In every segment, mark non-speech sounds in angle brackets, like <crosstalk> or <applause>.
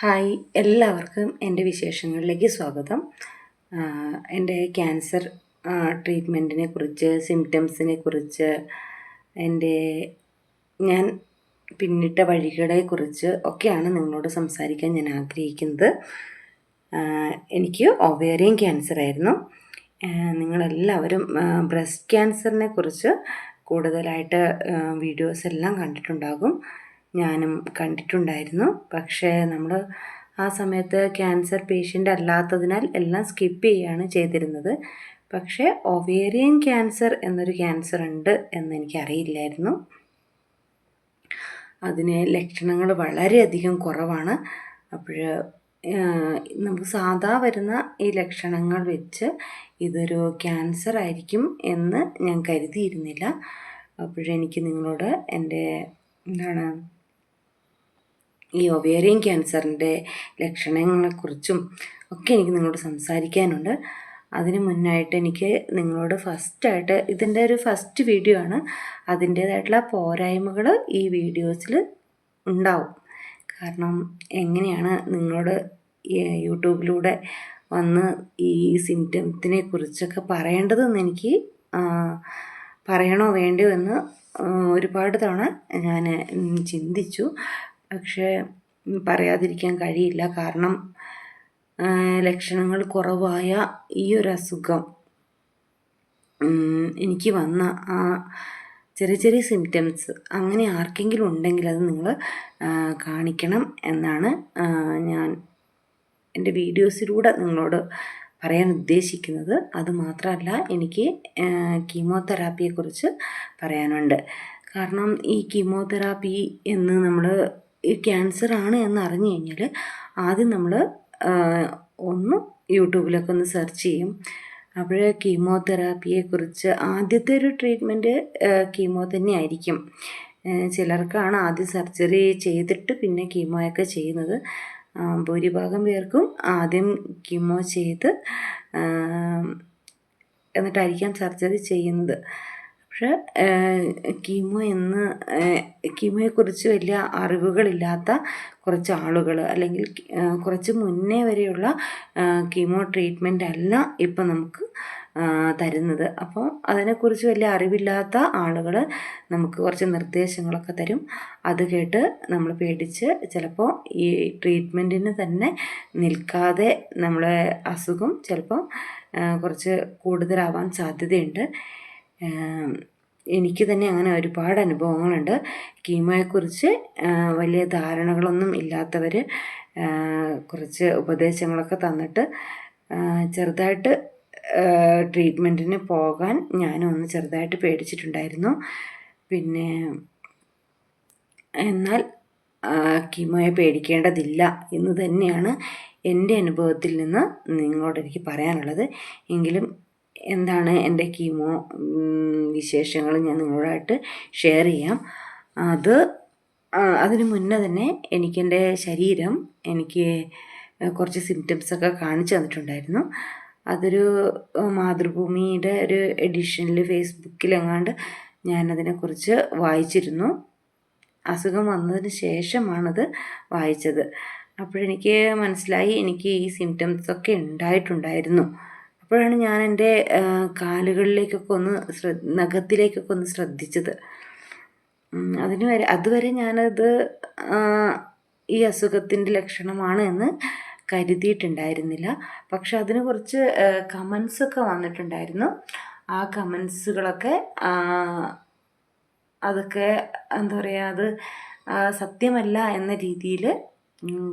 Hi എല്ലാവർക്കും എന്റെ വിശേഷങ്ങളിലേക്ക് സ്വാഗതം. എന്റെ ക്യാൻസർ ട്രീറ്റ്മെന്റിനെ കുറിച്ച് സിംറ്റംസിനെ കുറിച്ച് എന്റെ ഞാൻ പിന്നിട്ട വഴികളെക്കുറിച്ച് ഒക്കെയാണ് നിങ്ങളോട് സംസാരിക്കാൻ ഞാൻ ആഗ്രഹിക്കുന്നത്. എനിക്ക് ഒവേറിയൻ ക്യാൻസർ ആയിരുന്നു. നിങ്ങളെല്ലാവരും ബ്രസ്റ്റ് ക്യാൻസറിനെ കുറിച്ച് കൂടുതലായിട്ട് വീഡിയോസ് എല്ലാം കണ്ടിട്ടുണ്ടാകും. ഞാനും കണ്ടിട്ടുണ്ടായിരുന്നു. പക്ഷേ നമ്മൾ ആ സമയത്ത് ക്യാൻസർ പേഷ്യന്റ് അല്ലാത്തതിനാൽ എല്ലാം സ്കിപ്പ് ചെയ്യുകയാണ് ചെയ്തിരുന്നത്. പക്ഷേ ഒവേറിയൻ ക്യാൻസർ എന്നൊരു ക്യാൻസർ ഉണ്ട് എന്ന് എനിക്കറിയില്ലായിരുന്നു. അതിന് ലക്ഷണങ്ങൾ വളരെയധികം കുറവാണ്. അപ്പോൾ നമുക്ക് സാധാ വരുന്ന ഈ ലക്ഷണങ്ങൾ വെച്ച് ഇതൊരു ക്യാൻസർ ആയിരിക്കും എന്ന് ഞാൻ കരുതിയിരുന്നില്ല. അപ്പോഴെനിക്ക് നിങ്ങളോട് എന്റെ എന്താണ് ഈ ഒവേറിയൻ ക്യാൻസറിന്റെ ലക്ഷണങ്ങളെക്കുറിച്ചും ഒക്കെ എനിക്ക് നിങ്ങളോട് സംസാരിക്കാനുണ്ട്. അതിന് മുന്നായിട്ട് എനിക്ക് നിങ്ങളോട് ഫസ്റ്റായിട്ട് ഇതിന്റെ ഒരു ഫസ്റ്റ് വീഡിയോ ആണ്. അതിന്റേതായിട്ടുള്ള പോരായ്മകൾ ഈ വീഡിയോസിൽ ഉണ്ടാവും. കാരണം എങ്ങനെയാണ് നിങ്ങളോട് യൂട്യൂബിലൂടെ വന്ന് ഈ സിംറ്റംസിനെ കുറിച്ചൊക്കെ പറയേണ്ടതെന്ന് എനിക്ക് പറയണോ വേണ്ടയോ എന്ന് ഒരുപാട് തവണ ഞാൻ ചിന്തിച്ചു. പക്ഷേ പറയാതിരിക്കാൻ കഴിയില്ല. കാരണം ലക്ഷണങ്ങൾ കുറവായ ഈ ഒരു അസുഖം എനിക്ക് വന്ന ആ ചെറിയ ചെറിയ സിംറ്റംസ് അങ്ങനെ ആർക്കെങ്കിലും ഉണ്ടെങ്കിൽ അത് നിങ്ങൾ കാണിക്കണം എന്നാണ് ഞാൻ എന്റെ വീഡിയോസിലൂടെ നിങ്ങളോട് പറയാൻ ഉദ്ദേശിക്കുന്നത്. അതുമാത്രമല്ല എനിക്ക് കീമോതെറാപ്പിയെക്കുറിച്ച് പറയാനുണ്ട്. കാരണം ഈ കീമോതെറാപ്പി എന്ന് നമ്മൾ ക്യാൻസർ ആണ് എന്ന് അറിഞ്ഞു കഴിഞ്ഞാൽ ആദ്യം നമ്മൾ ഒന്ന് യൂട്യൂബിലൊക്കെ ഒന്ന് സെർച്ച് ചെയ്യും. അപ്പോൾ കീമോതെറാപ്പിയെക്കുറിച്ച് ആദ്യത്തെ ഒരു ട്രീറ്റ്മെന്റ് കീമോ തന്നെ ആയിരിക്കും. ചിലർക്കാണ് ആദ്യം സർജറി ചെയ്തിട്ട് പിന്നെ കീമോയൊക്കെ ചെയ്യുന്നത്. ഭൂരിഭാഗം പേർക്കും ആദ്യം കീമോ ചെയ്ത് എന്നിട്ടായിരിക്കാം സർജറി ചെയ്യുന്നത്. പക്ഷേ കീമോ എന്ന് കീമോയെക്കുറിച്ച് വലിയ അറിവുകളില്ലാത്ത കുറച്ച് ആളുകൾ അല്ലെങ്കിൽ കുറച്ച് മുന്നേ വരെയുള്ള കീമോ ട്രീറ്റ്മെന്റ് അല്ല ഇപ്പം നമുക്ക് തരുന്നത്. അപ്പോൾ അതിനെക്കുറിച്ച് വലിയ അറിവില്ലാത്ത ആളുകൾ നമുക്ക് കുറച്ച് നിർദ്ദേശങ്ങളൊക്കെ തരും. അത് കേട്ട് നമ്മൾ പേടിച്ച് ചിലപ്പോൾ ഈ ട്രീറ്റ്മെന്റിന് തന്നെ നിൽക്കാതെ നമ്മളെ അസുഖം ചിലപ്പോൾ കുറച്ച് കൂടുതലാവാൻ സാധ്യതയുണ്ട്. എനിക്ക് തന്നെ അങ്ങനെ ഒരുപാട് അനുഭവങ്ങളുണ്ട്. കീമോയെക്കുറിച്ച് വലിയ ധാരണകളൊന്നും ഇല്ലാത്തവർ കുറച്ച് ഉപദേശങ്ങളൊക്കെ തന്നിട്ട് ചെറുതായിട്ട് ട്രീറ്റ്മെന്റിന് പോകാൻ ഞാനും ഒന്ന് ചെറുതായിട്ട് പേടിച്ചിട്ടുണ്ടായിരുന്നു. പിന്നെ എന്നാൽ കീമോയെ പേടിക്കേണ്ടതില്ല എന്ന് തന്നെയാണ് എന്റെ അനുഭവത്തിൽ നിന്ന് നിങ്ങളോട് എനിക്ക് പറയാനുള്ളത്. എങ്കിലും എന്താണ് എന്റെ കീമോ വിശേഷങ്ങൾ ഞാൻ നിങ്ങളോടായിട്ട് ഷെയർ ചെയ്യാം. അത് അതിന് മുന്നേ തന്നെ എനിക്കെന്റെ ശരീരം എനിക്ക് കുറച്ച് സിംറ്റംസൊക്കെ കാണിച്ചു തന്നിട്ടുണ്ടായിരുന്നു. അതൊരു മാതൃഭൂമിയുടെ ഒരു എഡിഷനിൽ ഫേസ്ബുക്കിലെങ്ങാണ്ട് ഞാനതിനെക്കുറിച്ച് വായിച്ചിരുന്നു. അസുഖം വന്നതിന് ശേഷമാണത് വായിച്ചത്. അപ്പോഴെനിക്ക് മനസ്സിലായി എനിക്ക് ഈ സിംറ്റംസൊക്കെ ഉണ്ടായിട്ടുണ്ടായിരുന്നു. അപ്പോഴാണ് ഞാൻ എന്റെ കാലുകളിലേക്കൊക്കെ ഒന്ന് ശ്രദ്ധ നഖത്തിലേക്കൊക്കെ ഒന്ന് ശ്രദ്ധിച്ചത്. അതിന് വരെ അതുവരെ ഞാനത് ഈ അസുഖത്തിന്റെ ലക്ഷണമാണ് എന്ന് കരുതിയിട്ടുണ്ടായിരുന്നില്ല. പക്ഷെ അതിന് കുറച്ച് കമൻസൊക്കെ വന്നിട്ടുണ്ടായിരുന്നു. ആ കമൻസുകളൊക്കെ അതൊക്കെ എന്താ പറയുക അത് സത്യമല്ല എന്ന രീതിയിൽ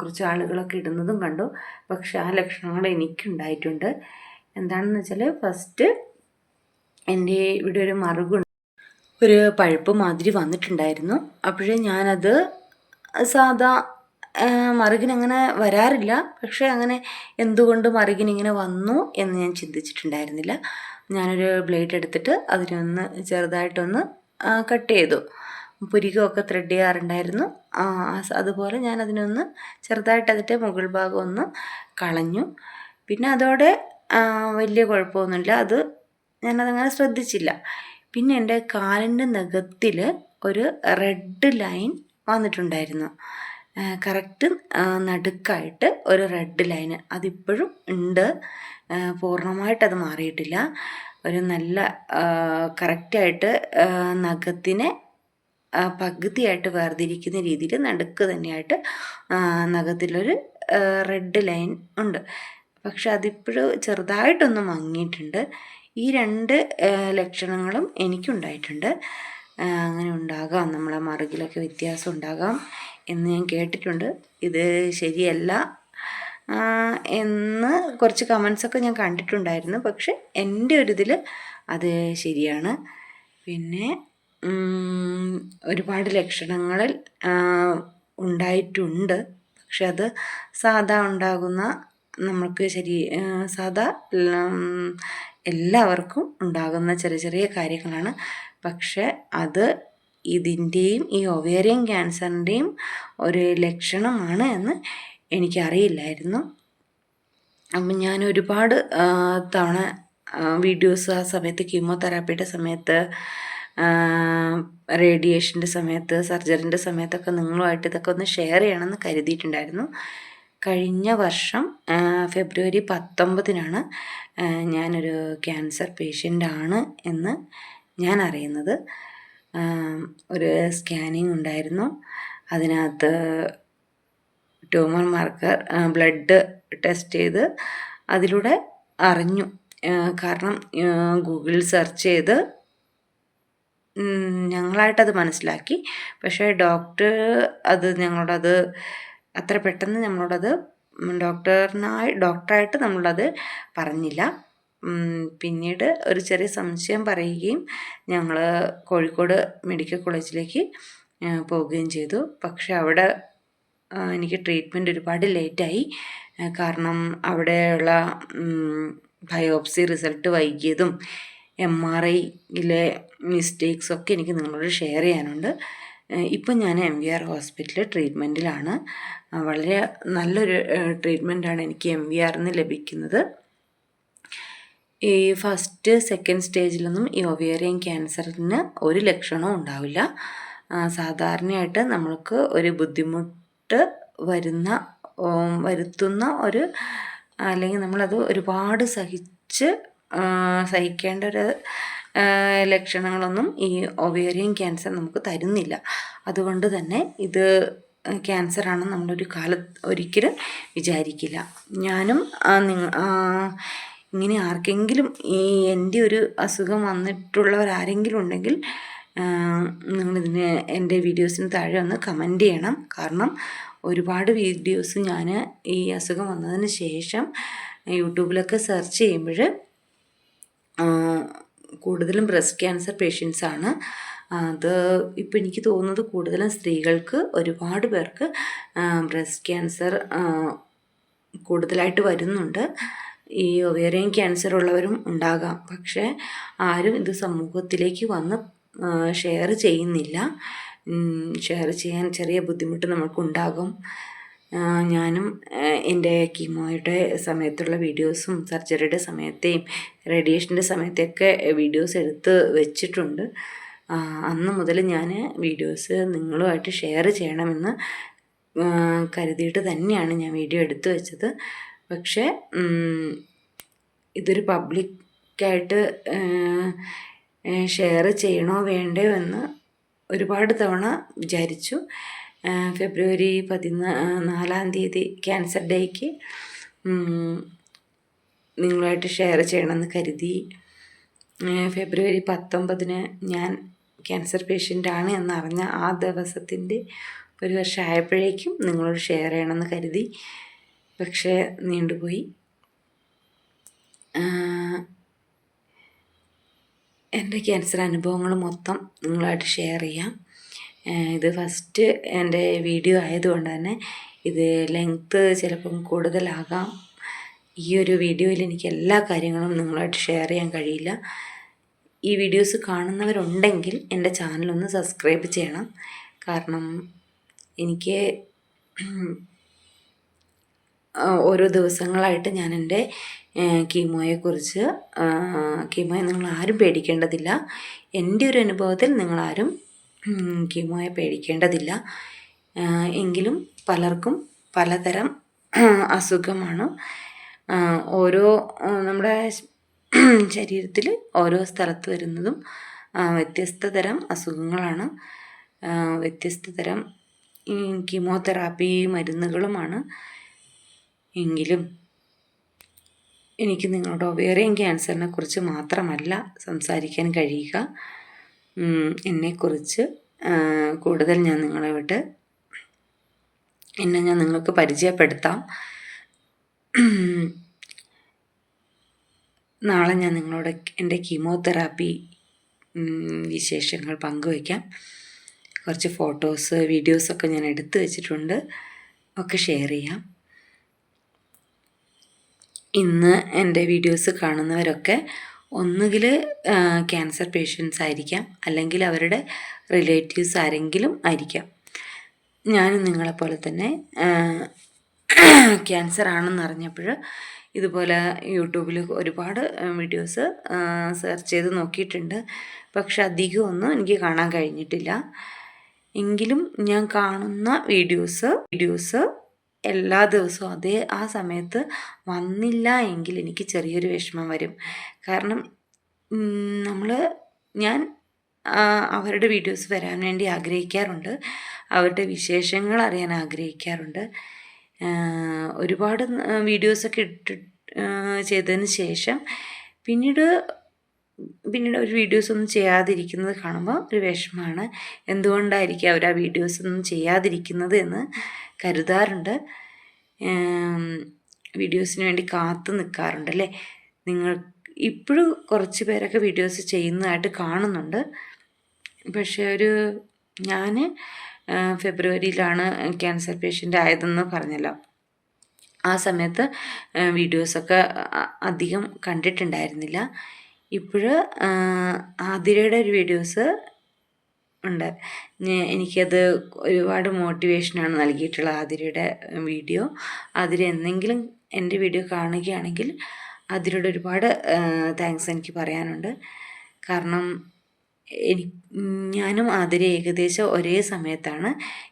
കുറച്ച് ആളുകളൊക്കെ ഇടുന്നതും കണ്ടു. പക്ഷെ ആ ലക്ഷണങ്ങൾ എനിക്കുണ്ടായിട്ടുണ്ട്. എന്താണെന്ന് വെച്ചാൽ ഫസ്റ്റ് എന്റെ ഇവിടെ ഒരു മറുകുണ്ട്. ഒരു പഴുപ്പ് മാതിരി വന്നിട്ടുണ്ടായിരുന്നു. അപ്പോഴേ ഞാനത് സാധാ മറുകിനങ്ങനെ വരാറില്ല. പക്ഷേ അങ്ങനെ എന്തുകൊണ്ട് മറുകിനിങ്ങനെ വന്നു എന്ന് ഞാൻ ചിന്തിച്ചിട്ടുണ്ടായിരുന്നില്ല. ഞാനൊരു ബ്ലേഡ് എടുത്തിട്ട് അതിനൊന്ന് ചെറുതായിട്ടൊന്ന് കട്ട് ചെയ്തു. പുരികമൊക്കെ ത്രെഡ് ചെയ്യാറുണ്ടായിരുന്നു. അതുപോലെ ഞാൻ അതിനൊന്ന് ചെറുതായിട്ട് അതിന്റെ മുകൾ ഭാഗം ഒന്ന് കളഞ്ഞു. പിന്നെ അതോടെ വലിയ കുഴപ്പമൊന്നുമില്ല. അത് ഞാനതങ്ങനെ ശ്രദ്ധിച്ചില്ല. പിന്നെ എന്റെ കാലിന്റെ നഖത്തിൽ ഒരു റെഡ് ലൈൻ വന്നിട്ടുണ്ടായിരുന്നു. കറക്റ്റ് നടുക്കായിട്ട് ഒരു റെഡ് ലൈന്. അതിപ്പോഴും ഉണ്ട്. പൂർണമായിട്ടത് മാറിയിട്ടില്ല. ഒരു നല്ല കറക്റ്റായിട്ട് നഖത്തിനെ പകുതിയായിട്ട് വേർതിരിക്കുന്ന രീതിയിൽ നടുക്ക് തന്നെയായിട്ട് നഖത്തിലൊരു റെഡ് ലൈൻ ഉണ്ട്. പക്ഷെ അതിപ്പോഴും ചെറുതായിട്ടൊന്ന് മങ്ങിയിട്ടുണ്ട്. ഈ രണ്ട് ലക്ഷണങ്ങളും എനിക്കുണ്ടായിട്ടുണ്ട്. അങ്ങനെ ഉണ്ടാകാം. നമ്മളെ മറുകിലൊക്കെ വ്യത്യാസം ഉണ്ടാകാം എന്ന് ഞാൻ കേട്ടിട്ടുണ്ട്. ഇത് ശരിയല്ല എന്ന് കുറച്ച് കമൻസൊക്കെ ഞാൻ കണ്ടിട്ടുണ്ടായിരുന്നു. പക്ഷെ എന്റെ ഒരു ഇതിൽ അത് ശരിയാണ്. പിന്നെ ഒരുപാട് ലക്ഷണങ്ങളിൽ ഉണ്ടായിട്ടുണ്ട്. പക്ഷെ അത് സാധാ ഉണ്ടാകുന്ന നമുക്ക് ശരി സാധാ എല്ലാവർക്കും ഉണ്ടാകുന്ന ചെറിയ ചെറിയ കാര്യങ്ങളാണ്. പക്ഷെ അത് ഇതിന്റെയും ഈ ഒവേറിയൻ ക്യാൻസറിന്റെയും ഒരു ലക്ഷണമാണ് എന്ന് എനിക്കറിയില്ലായിരുന്നു. അപ്പം ഞാൻ ഒരുപാട് തവണ വീഡിയോസ് ആ സമയത്ത് കീമോതെറാപ്പിയുടെ സമയത്ത് റേഡിയേഷന്റെ സമയത്ത് സർജറിന്റെ സമയത്തൊക്കെ നിങ്ങളുമായിട്ട് ഇതൊക്കെ ഒന്ന് ഷെയർ ചെയ്യണമെന്ന് കരുതിയിട്ടുണ്ടായിരുന്നു. കഴിഞ്ഞ വർഷം ഫെബ്രുവരി പത്തൊമ്പതിനാണ് ഞാനൊരു ക്യാൻസർ പേഷ്യന്റാണ് എന്ന് ഞാൻ അറിയുന്നത്. ഒരു സ്കാനിങ് ഉണ്ടായിരുന്നു. അതിനകത്ത് ട്യൂമർ മാർക്കർ ബ്ലഡ് ടെസ്റ്റ് ചെയ്ത് അതിലൂടെ അറിഞ്ഞു. കാരണം ഗൂഗിളിൽ സെർച്ച് ചെയ്ത് ഞങ്ങളായിട്ടത് മനസ്സിലാക്കി. പക്ഷേ ഡോക്ടർ അത് ഞങ്ങളോടത് അത്ര പെട്ടെന്ന് നമ്മളോടത് ഡോക്ടറിനായി ഡോക്ടറായിട്ട് നമ്മളത് പറഞ്ഞില്ല. പിന്നീട് ഒരു ചെറിയ സംശയം പറയുകയും ഞങ്ങൾ കോഴിക്കോട് മെഡിക്കൽ കോളേജിലേക്ക് പോവുകയും ചെയ്തു. പക്ഷെ അവിടെ എനിക്ക് ട്രീറ്റ്മെന്റ് ഒരുപാട് ലേറ്റായി. കാരണം അവിടെയുള്ള ബയോപ്സി റിസൾട്ട് വൈകിയതും എം ആർ ഐയിലെ മിസ്റ്റേക്സൊക്കെ എനിക്ക് നിങ്ങളോട് ഷെയർ ചെയ്യാനുണ്ട്. ഇപ്പം ഞാൻ എം വി ആർ ഹോസ്പിറ്റലിൽ ട്രീറ്റ്മെന്റിലാണ്. വളരെ നല്ലൊരു ട്രീറ്റ്മെന്റാണ് എനിക്ക് എം വി ആറിൽ നിന്ന് ലഭിക്കുന്നത്. ഈ ഫസ്റ്റ് സെക്കൻഡ് സ്റ്റേജിലൊന്നും ഈ ഒവേറിയൻ ക്യാൻസറിന് ഒരു ലക്ഷണവും ഉണ്ടാവില്ല. സാധാരണയായിട്ട് നമ്മൾക്ക് ഒരു ബുദ്ധിമുട്ട് വരുന്ന വരുത്തുന്ന ഒരു അല്ലെങ്കിൽ നമ്മളത് ഒരുപാട് സഹിച്ച് സഹിക്കേണ്ട ഒരു ലക്ഷണങ്ങളൊന്നും ഈ ഒവേറിയൻ ക്യാൻസർ നമുക്ക് തരുന്നില്ല. അതുകൊണ്ട് തന്നെ ഇത് ക്യാൻസറാണെന്ന് നമ്മളൊരു കാല ഒരിക്കലും വിചാരിക്കില്ല. ഞാനും ഇങ്ങനെ ആർക്കെങ്കിലും ഈ എന്റെ ഒരു അസുഖം വന്നിട്ടുള്ളവരാരെങ്കിലും ഉണ്ടെങ്കിൽ നിങ്ങളിതിന് എന്റെ വീഡിയോസിന് താഴെ ഒന്ന് കമന്റ് ചെയ്യണം. കാരണം ഒരുപാട് വീഡിയോസ് ഞാൻ ഈ അസുഖം വന്നതിന് ശേഷം യൂട്യൂബിലൊക്കെ സെർച്ച് ചെയ്യുമ്പോൾ കൂടുതലും ബ്രസ്റ്റ് ക്യാൻസർ പേഷ്യൻസ് ആണ്. അത് ഇപ്പം എനിക്ക് തോന്നുന്നത് കൂടുതലും സ്ത്രീകൾക്ക് ഒരുപാട് പേർക്ക് ബ്രസ്റ്റ് ക്യാൻസർ കൂടുതലായിട്ട് വരുന്നുണ്ട്. ഈ ഒവേറിയൻ ക്യാൻസർ ഉള്ളവരും ഉണ്ടാകാം. പക്ഷേ ആരും ഇത് സമൂഹത്തിലേക്ക് വന്ന് ഷെയർ ചെയ്യുന്നില്ല. ഷെയർ ചെയ്യാൻ ചെറിയ ബുദ്ധിമുട്ട് നമുക്കുണ്ടാകും ഞാനും എന്റെ കീമോയുടെ സമയത്തുള്ള വീഡിയോസും സർജറിയുടെ സമയത്തെയും റേഡിയേഷന്റെ സമയത്തെയൊക്കെ വീഡിയോസ് എടുത്ത് വെച്ചിട്ടുണ്ട്. അന്ന് മുതൽ ഞാൻ വീഡിയോസ് നിങ്ങളുമായിട്ട് ഷെയർ ചെയ്യണമെന്ന് കരുതിയിട്ട് തന്നെയാണ് ഞാൻ വീഡിയോ എടുത്തു വെച്ചത്. പക്ഷേ ഇതൊരു പബ്ലിക്കായിട്ട് ഷെയർ ചെയ്യണോ വേണ്ടയോ എന്ന് ഒരുപാട് തവണ വിചാരിച്ചു. ഫെബ്രുവരി പതിനാ നാലാം തീയതി ക്യാൻസർ ഡേക്ക് നിങ്ങളുമായിട്ട് ഷെയർ ചെയ്യണമെന്ന് കരുതി. ഫെബ്രുവരി പത്തൊമ്പതിന് ഞാൻ ക്യാൻസർ പേഷ്യന്റാണ് എന്നറിഞ്ഞ ആ ദിവസത്തിന്റെ ഒരു വർഷം ആയപ്പോഴേക്കും നിങ്ങളോട് ഷെയർ ചെയ്യണമെന്ന് കരുതി. പക്ഷേ നീണ്ടുപോയി. എന്റെ ക്യാൻസർ അനുഭവങ്ങൾ മൊത്തം നിങ്ങളായിട്ട് ഷെയർ ചെയ്യാം. ഇത് ഫസ്റ്റ് എന്റെ വീഡിയോ ആയതുകൊണ്ട് തന്നെ ഇത് ലെങ്ത്ത് ചിലപ്പം കൂടുതലാകാം. ഈ ഒരു വീഡിയോയിൽ എനിക്ക് എല്ലാ കാര്യങ്ങളും നിങ്ങളായിട്ട് ഷെയർ ചെയ്യാൻ കഴിയില്ല. ഈ വീഡിയോസ് കാണുന്നവരുണ്ടെങ്കിൽ എന്റെ ചാനലൊന്ന് സബ്സ്ക്രൈബ് ചെയ്യണം. കാരണം എനിക്ക് ഓരോ ദിവസങ്ങളായിട്ട് ഞാൻ എന്റെ കീമോയെക്കുറിച്ച് കീമോയെ നിങ്ങൾ ആരും പേടിക്കേണ്ടതില്ല. എന്റെ ഒരു അനുഭവത്തിൽ നിങ്ങളാരും കീമോയെ പേടിക്കേണ്ടതില്ല. എങ്കിലും പലർക്കും പലതരം <clears throat> അസുഖമാണ്. ഓരോ നമ്മുടെ <clears throat> ശരീരത്തിൽ ഓരോ സ്ഥലത്ത് വരുന്നതും വ്യത്യസ്ത തരം അസുഖങ്ങളാണ്. വ്യത്യസ്ത തരം കീമോതെറാപ്പി മരുന്നുകളുമാണ്. എങ്കിലും എനിക്ക് നിങ്ങളോട് ഒവേറിയൻ ക്യാൻസറിനെ കുറിച്ച് മാത്രമല്ല സംസാരിക്കാൻ കഴിയുക. എന്നെക്കുറിച്ച് കൂടുതൽ ഞാൻ നിങ്ങളെ വിട്ട് എന്നെ ഞാൻ നിങ്ങൾക്ക് പരിചയപ്പെടുത്താം. നാളെ ഞാൻ നിങ്ങളോട് എന്റെ കീമോതെറാപ്പി വിശേഷങ്ങൾ പങ്കുവയ്ക്കാം. കുറച്ച് ഫോട്ടോസ് വീഡിയോസൊക്കെ ഞാൻ എടുത്തു വെച്ചിട്ടുണ്ട്. ഒക്കെ ഷെയർ ചെയ്യാം. ഇന്ന് എന്റെ വീഡിയോസ് കാണുന്നവരൊക്കെ ഒന്നുകിൽ ക്യാൻസർ പേഷ്യൻസ് ആയിരിക്കാം. അല്ലെങ്കിൽ അവരുടെ റിലേറ്റീവ്സ് ആരെങ്കിലും ആയിരിക്കാം. ഞാനും നിങ്ങളെപ്പോലെ തന്നെ ക്യാൻസർ ആണെന്ന് അറിഞ്ഞപ്പോൾ ഇതുപോലെ യൂട്യൂബിൽ ഒരുപാട് വീഡിയോസ് സെർച്ച് ചെയ്ത് നോക്കിയിട്ടുണ്ട്. പക്ഷെ അധികമൊന്നും എനിക്ക് കാണാൻ കഴിഞ്ഞിട്ടില്ല. എങ്കിലും ഞാൻ കാണുന്ന വീഡിയോസ് വീഡിയോസ് എല്ലാ ദിവസവും അതേ ആ സമയത്ത് വന്നില്ല എങ്കിൽ എനിക്ക് ചെറിയൊരു വിഷമം വരും. കാരണം നമ്മൾ ഞാൻ അവരുടെ വീഡിയോസ് വരാൻ വേണ്ടി ആഗ്രഹിക്കാറുണ്ട്. അവരുടെ വിശേഷങ്ങൾ അറിയാൻ ആഗ്രഹിക്കാറുണ്ട്. ഒരുപാട് വീഡിയോസൊക്കെ ഇട്ട് ചെയ്തതിന് ശേഷം പിന്നീട് പിന്നീട് ഒരു വീഡിയോസ് ഒന്നും ചെയ്യാതിരിക്കുന്നത് കാണുമ്പോൾ ഒരു വിഷമമാണ് എന്തുകൊണ്ടായിരിക്കും അവർ ആ വീഡിയോസ് ഒന്നും ചെയ്യാതിരിക്കുന്നത് എന്ന് കരുതാറുണ്ട്. വീഡിയോസിന് വേണ്ടി കാത്തു നിൽക്കാറുണ്ട് അല്ലേ? നിങ്ങൾ ഇപ്പോഴും കുറച്ച് പേരൊക്കെ വീഡിയോസ് ചെയ്യുന്നതായിട്ട് കാണുന്നുണ്ട്. പക്ഷേ ഒരു ഞാൻ ഫെബ്രുവരിയിലാണ് ക്യാൻസർ പേഷ്യന്റ് ആയതെന്ന് പറഞ്ഞല്ലോ. ആ സമയത്ത് വീഡിയോസൊക്കെ അധികം കണ്ടിട്ടുണ്ടായിരുന്നില്ല. ഇപ്പോൾ ആതിരയുടെ ഒരു വീഡിയോസ് ഉണ്ട്. എനിക്കത് ഒരുപാട് മോട്ടിവേഷനാണ് നൽകിയിട്ടുള്ള ആതിരയുടെ വീഡിയോ. ആതിര എന്തെങ്കിലും എന്റെ വീഡിയോ കാണുകയാണെങ്കിൽ അതിരോട് ഒരുപാട് താങ്ക്സ് എനിക്ക് പറയാനുണ്ട്. കാരണം എനി ഞാനും ആതിര ഏകദേശം ഒരേ സമയത്താണ്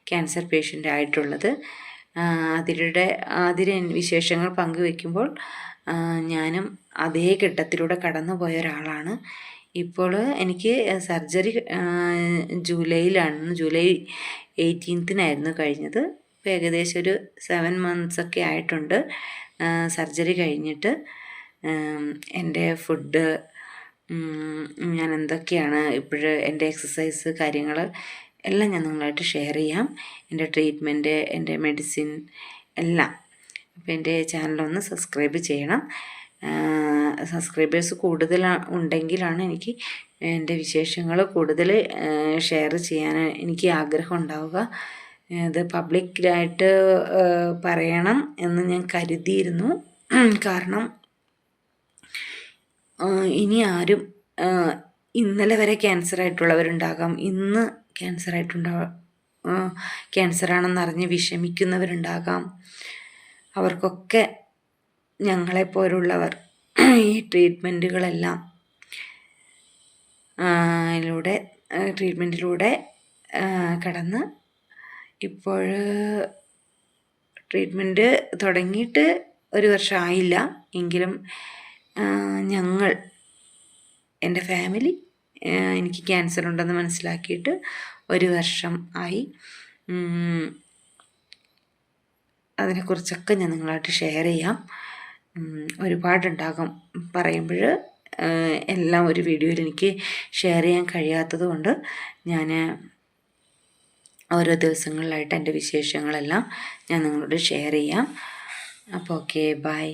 ക്യാൻസർ പേഷ്യന്റ് ആയിട്ടുള്ളത് ആ, ആതിരയുടെ ആതിര വിശേഷങ്ങൾ പങ്കുവെക്കുമ്പോൾ ഞാനും അതേ ഘട്ടത്തിലൂടെ കടന്നു പോയ ഒരാളാണ്. ഇപ്പോൾ എനിക്ക് സർജറി ജൂലൈയിലാണ് ജൂലൈ എയ്റ്റീൻത്തിനായിരുന്നു കഴിഞ്ഞത്. ഇപ്പോൾ ഏകദേശം ഒരു സെവൻ മന്ത്സ് ഒക്കെ ആയിട്ടുണ്ട്. സർജറി കഴിഞ്ഞിട്ട് എന്റെ ഫുഡ് ഞാൻ എന്തൊക്കെയാണ് ഇപ്പോഴും എന്റെ എക്സസൈസ് കാര്യങ്ങൾ എല്ലാം ഞാൻ നിങ്ങളായിട്ട് ഷെയർ ചെയ്യാം. എന്റെ ട്രീറ്റ്മെന്റ് എന്റെ മെഡിസിൻ എല്ലാം. അപ്പോൾ എന്റെ ചാനലൊന്ന് സബ്സ്ക്രൈബ് ചെയ്യണം. സബ്സ്ക്രൈബേഴ്സ് കൂടുതൽ ഉണ്ടെങ്കിലാണ് എനിക്ക് എന്റെ വിശേഷങ്ങൾ കൂടുതൽ ഷെയർ ചെയ്യാൻ എനിക്ക് ആഗ്രഹം ഉണ്ടാവുക. ഇത് പബ്ലിക്കായിട്ട് പറയണം എന്ന് ഞാൻ കരുതിയിരുന്നു. കാരണം ഇനി ആരും ഇന്നലെ വരെ ക്യാൻസർ ആയിട്ടുള്ളവരുണ്ടാകാം. ഇന്ന് ക്യാൻസർ ആയിട്ടുണ്ടാവാം അറിഞ്ഞ് വിഷമിക്കുന്നവരുണ്ടാകാം. അവർക്കൊക്കെ ഞങ്ങളെപ്പോലുള്ളവർ ഈ ട്രീറ്റ്മെന്റുകളെല്ലാം ിലൂടെ ട്രീറ്റ്മെന്റിലൂടെ കടന്ന് ഇപ്പോൾ ട്രീറ്റ്മെന്റ് തുടങ്ങിയിട്ട് ഒരു വർഷം ആയില്ല എങ്കിലും ഞങ്ങൾ എന്റെ ഫാമിലി എനിക്ക് ക്യാൻസർ ഉണ്ടെന്ന് മനസ്സിലാക്കിയിട്ട് ഒരു വർഷം ആയി. അതിനെക്കുറിച്ചൊക്കെ ഞാൻ നിങ്ങളായിട്ട് ഷെയർ ചെയ്യാം. ഒരുപാടുണ്ടാകും പറയുമ്പോൾ എല്ലാം ഒരു വീഡിയോയിൽ എനിക്ക് ഷെയർ ചെയ്യാൻ കഴിയാത്തത് കൊണ്ട് ഞാൻ ഓരോ ദിവസങ്ങളിലായിട്ട് എന്റെ വിശേഷങ്ങളെല്ലാം ഞാൻ നിങ്ങളോട് ഷെയർ ചെയ്യാം. അപ്പോൾ ഓക്കെ ബൈ